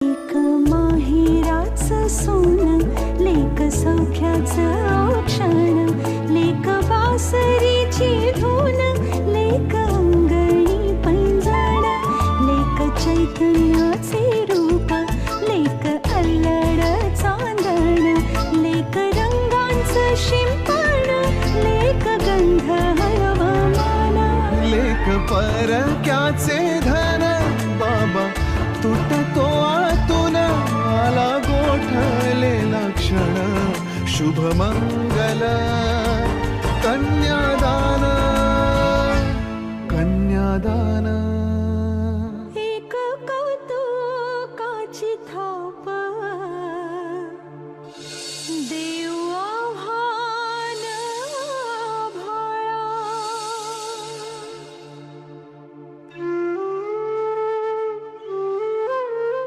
एक माहेराचं सोनं लेक सौख्याचं औक्षण लेक बासरीची धून लेक अंगणी पैंजण लेक चैतन्याचे रूप लेक अल्लड चांदण लेक रंगांचं शिंपण लेक गंध हवामान लेख परक्याचे धन बाबा तुटतो शुभ मंगला